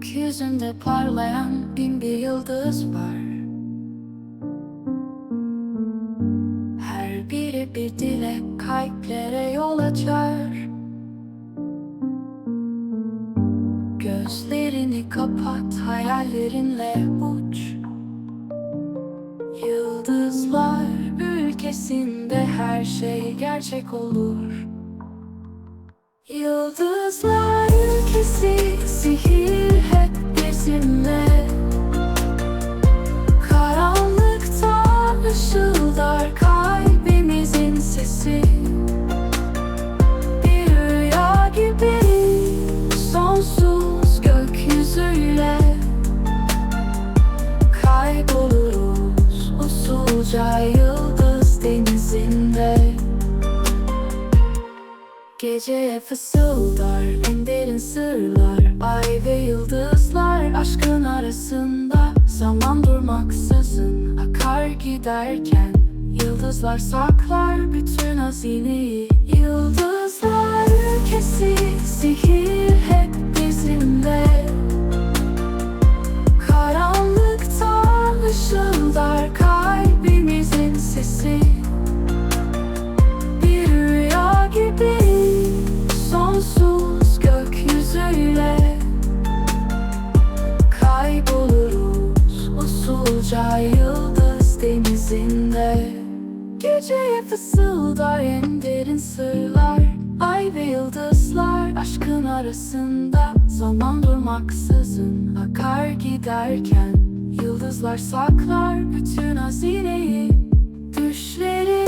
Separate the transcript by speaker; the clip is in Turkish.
Speaker 1: Gökyüzünde parlayan bin bir yıldız var. Her biri bir dilek kalplere yol açar. Gözlerini kapat hayallerinle uç. Yıldızlar ülkesinde her şey gerçek olur usulca yıldız denizinde. Geceye fısıldar en derin sırlar. Ay ve yıldızlar aşkın arasında. Zaman durmaksızın akar giderken Yıldızlar saklar bütün hazineyi. Yıldızlar usulca yıldız denizinde. Geceye fısıldar en derin sırlar. Ay ve yıldızlar aşkın arasında. Zaman durmaksızın akar giderken. Yıldızlar saklar bütün hazineyi. Düşlerin